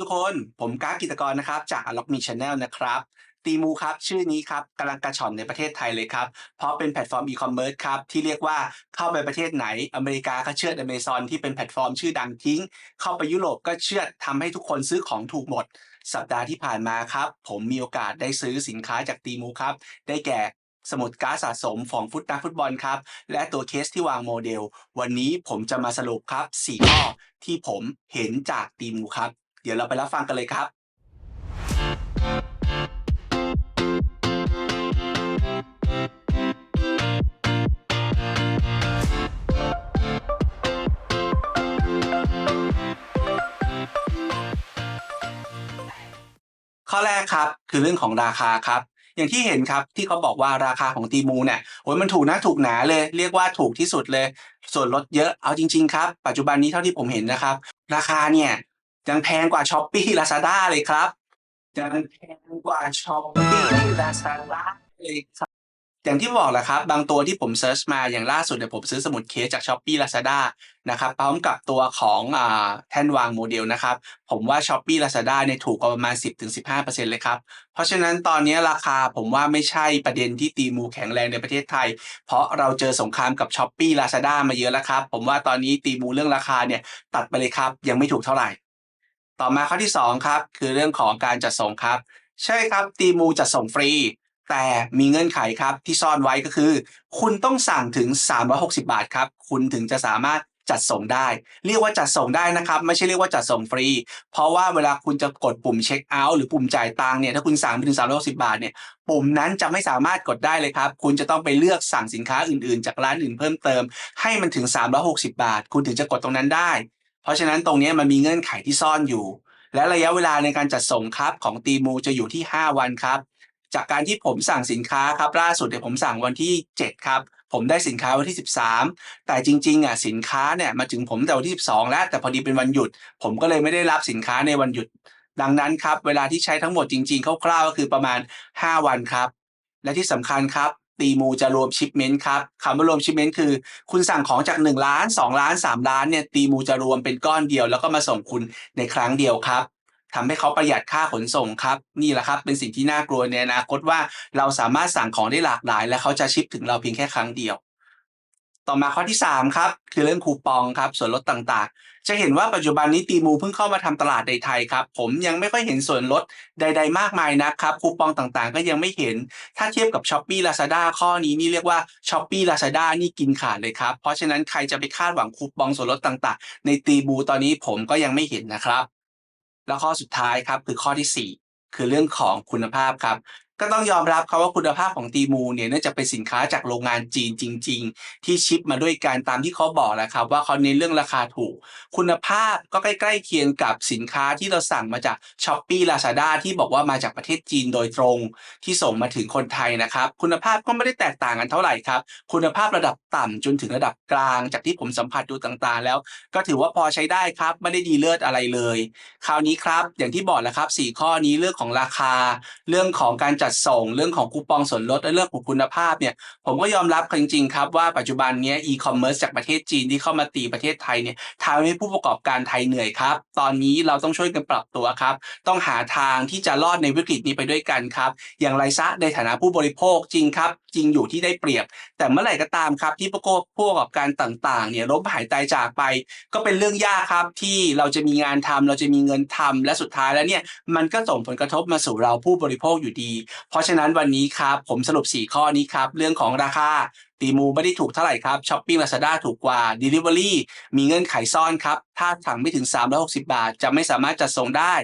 ทุกคนผมกราฟกิตกรนะครับ จาก Unlock Me Channel นะครับตีมูครับ ชื่อนี้ครับกำลังกระชอนในประเทศไทยเลยครับ เพราะเป็นแพลตฟอร์มอีคอมเมิร์ซครับ ที่เรียกว่าเข้าไปประเทศไหนอเมริกาก็เชื่อดอเมซอนที่เป็นแพลตฟอร์มชื่อดังทิ้ง เข้าไปยุโรปก็เชื่อดทำให้ทุกคนซื้อของถูกหมด สัปดาห์ที่ผ่านมาครับ ผมมีโอกาสได้ซื้อสินค้าจากตีมูครับ ได้แก่สมุดการ์ดสะสมของฟุตนักฟุตบอลครับ และตัวเคสที่วางโมเดล วันนี้ผมจะมาสรุปครับ 4 ข้อที่ผมเห็นจากตีมูครับ เดี๋ยวเราไปรับฟังกันเลยครับ ข้อแรกครับคือเรื่องของราคาครับอย่างที่เห็นครับที่เขาบอกว่าราคาของตีมูเนี่ยโอ้ยมันถูกนะถูกหนาเลย เรียกว่าถูกที่สุดเลย ส่วนลดเยอะเอาจริง ๆ ครับ ปัจจุบันนี้เท่าที่ผมเห็นนะครับ ราคาเนี่ย ยังแพงกว่าช้อปปี้ลาซาด้าเลยครับยังแพงกว่าช้อปปี้ลาซาด้าเลยครับอย่างที่บอกแหละครับ บางตัวที่ผมเซิร์ชมาอย่างล่าสุดเนี่ยผมซื้อสมุดเคสจาก s h อ p e e Lazada นะครับพร้อมกับตัวของอ่าแท่นวางโมเดลนะครับ ผมว่า s h อ p e e Lazada เนี่ยถูกกว่าประมาณ 10-15%เลยครับ เพราะฉะนั้นตอนนี้ราคาผมว่าไม่ใช่ประเด็นที่ตีมูแข็งแรงในประเทศไทย เพราะเราเจอสงครามกับ s h อ p e e Lazada มาเยอะแล้วครับ ผมว่าตอนนี้ตีมูเรื่องราคาเนี่ยตัดไปเลยครับ ยังไม่ถูกเท่าไหร่ ต่อมาข้อที่ 2 ครับ คือเรื่องของการจัดส่งครับ ใช่ครับตีมูจัดส่งฟรี แต่มีเงื่อนไขครับที่ซ่อนไว้ก็คือ คุณต้องสั่งถึง 360 บาทครับ คุณถึงจะสามารถจัดส่งได้ เรียกว่าจัดส่งได้นะครับ ไม่ใช่เรียกว่าจัดส่งฟรี เพราะว่าเวลาคุณจะกดปุ่มเช็คเอาท์หรือปุ่มจ่ายตังค์เนี่ยถ้าคุณสั่งไปถึง360บาทเนี่ยปุ่มนั้นจะไม่สามารถกดได้เลยครับ คุณจะต้องไปเลือกสั่งสินค้าอื่นๆ จากร้านอื่นเพิ่มเติม ให้มันถึง 360 บาท คุณถึงจะกดตรงนั้นได้ เพราะฉะนั้นตรงนี้มันมีเงื่อนไขที่ซ่อนอยู่ และระยะเวลาในการจัดส่งครับของตีมูจะอยู่ที่ 5 วันครับ จากการที่ผมสั่งสินค้าครับล่าสุดเนี่ยผมสั่งวันที่ 7 ครับ ผมได้สินค้าวันที่ 13 แต่จริงๆอะสินค้าเนี่ยมาถึงผมแต่วันที่ 12 แล้ว แต่พอดีเป็นวันหยุด ผมก็เลยไม่ได้รับสินค้าในวันหยุด ดังนั้นครับ เวลาที่ใช้ทั้งหมดจริง ๆคร่าวๆก็คือประมาณ 5 วันครับ และที่สำคัญครับ ตีมูจะรวมชิปเมนต์ครับคำว่ารวมชิปเมนต์คือ คุณสั่งของจาก 1 ล้าน 2 ล้าน 3 ล้านเนี่ยตีมูจะรวมเป็นก้อนเดียว แล้วก็มาส่งคุณในครั้งเดียวครับทำให้เขาประหยัดค่าขนส่งครับ นี่แหละครับ เป็นสิ่งที่น่ากลัวในอนาคตว่าเราสามารถสั่งของได้หลากหลาย และเขาจะชิปถึงเราเพียงแค่ครั้งเดียว ต่อมาข้อที่ 3 ครับ คือเรื่องคูปองครับส่วนลดต่างๆ จะเห็นว่าปัจจุบันนี้ตีมูเพิ่งเข้ามาทำตลาดในไทยครับ ผมยังไม่ค่อยเห็นส่วนลดใด ๆ มากมายนะครับ คูปองต่างๆ ก็ยังไม่เห็น ถ้าเทียบกับ s h อ p e e Lazada ข้อนี้นี่เรียกว่า s h อ p e e Lazada นี่กินขาดเลยครับ เพราะฉะนั้นใครจะไปคาดหวังคูปองส่วนลดต่างๆ ในตีมูตอนนี้ผมก็ยังไม่เห็นนะครับ แล้วข้อสุดท้ายครับคือข้อที่ 4 คือเรื่องของคุณภาพครับ ก็ต้องยอมรับครับว่าคุณภาพของตีมูเนี่ยเนื่องจากเป็นสินค้าจากโรงงานจีนจริง ๆ ที่ชิปมาด้วยการตามที่เขาบอกแหละครับว่าเขาเน้นเรื่องราคาถูก คุณภาพก็ใกล้ๆเคียงกับสินค้าที่เราสั่งมาจาก s h อ p e e Lazada ที่บอกว่ามาจากประเทศจีนโดยตรงที่ส่งมาถึงคนไทยนะครับ คุณภาพก็ไม่ได้แตกต่างกันเท่าไหร่ครับ คุณภาพระดับต่ำจนถึงระดับกลาง จากที่ผมสัมผัสดูต่างๆ แล้ว ก็ถือว่าพอใช้ได้ครับไม่ได้ดีเลิศอะไรเลย คราวนี้ครับ อย่างที่บอกแล้วครับ 4 ข้อนี้เรื่องของราคา เรื่องของการจัดส่งเรื่องของคูปองส่วนลดและเรื่องของคุณภาพเนี่ยผมก็ยอมรับจริงๆครับว่าปัจจุบันนี้อีคอมเมิร์ซจากประเทศจีนที่เข้ามาตีประเทศไทยเนี่ยทำให้ผู้ประกอบการไทยเหนื่อยครับตอนนี้เราต้องช่วยกันปรับตัวครับ ต้องหาทางที่จะรอดในวิกฤตนี้ไปด้วยกันครับ อย่างไรซะในฐานะผู้บริโภคจริงครับ จริงอยู่ที่ได้เปรียบ แต่เมื่อไหร่ก็ตามครับ ที่ผู้ประกอบการต่างๆเนี่ยล้มหายตายจากไป ก็เป็นเรื่องยากครับที่เราจะมีงานทำเราจะมีเงินทำและสุดท้ายแล้วเนี่ยมันก็ส่งผลกระทบมาสู่เราผู้บริโภคอยู่ดีเพราะฉะนั้นวันนี้ครับผมสรุป 4 ข้อนี้ครับ เรื่องของราคาตีมูไม่ได้ถูกเท่าไหร่ครับช้อปปิ้งลาซาด้าถูกกว่า Delivery มีเงื่อนไขซ่อนครับ ถ้าสั่งไม่ถึง 360 บาท จะไม่สามารถจัดส่งได้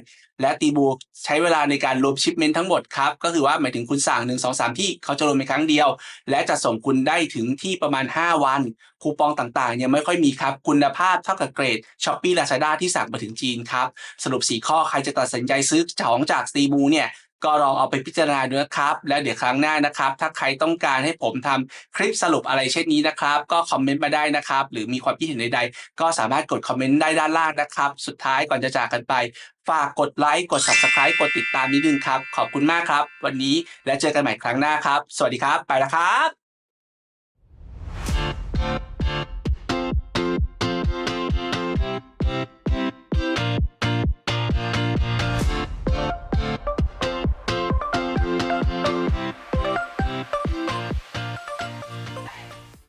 และตีมูใช้เวลาในการรวมชิปเมนต์ทั้งหมดครับ ก็คือว่าหมายถึงคุณสั่ง 1 2 3 ที่เขาจะรวมเป็นครั้งเดียว และจะส่งคุณได้ถึงที่ประมาณ 5 วัน คูปองต่างๆ ยังไม่ค่อยมีครับ คุณภาพเท่ากับเกรดช้อปปี้ลาซาด้าที่สั่งมาถึงจีนครับสรุป 4 ข้อใครจะตัดสินใจซื้อของจากตีมูเนี่ย ก็ลองเอาไปพิจารณาดูนะครับ แล้วเดี๋ยวครั้งหน้านะครับ ถ้าใครต้องการให้ผมทำคลิปสรุปอะไรเช่นนี้นะครับ ก็คอมเมนต์มาได้นะครับ หรือมีความคิดเห็นใดๆ ก็สามารถกดคอมเมนต์ได้ด้านล่างนะครับ สุดท้ายก่อนจะจากกันไป ฝากกดไลค์กด subscribe กดติดตามนิดนึงครับ ขอบคุณมากครับ วันนี้และเจอกันใหม่ครั้งหน้าครับ สวัสดีครับ ไปแล้วครับ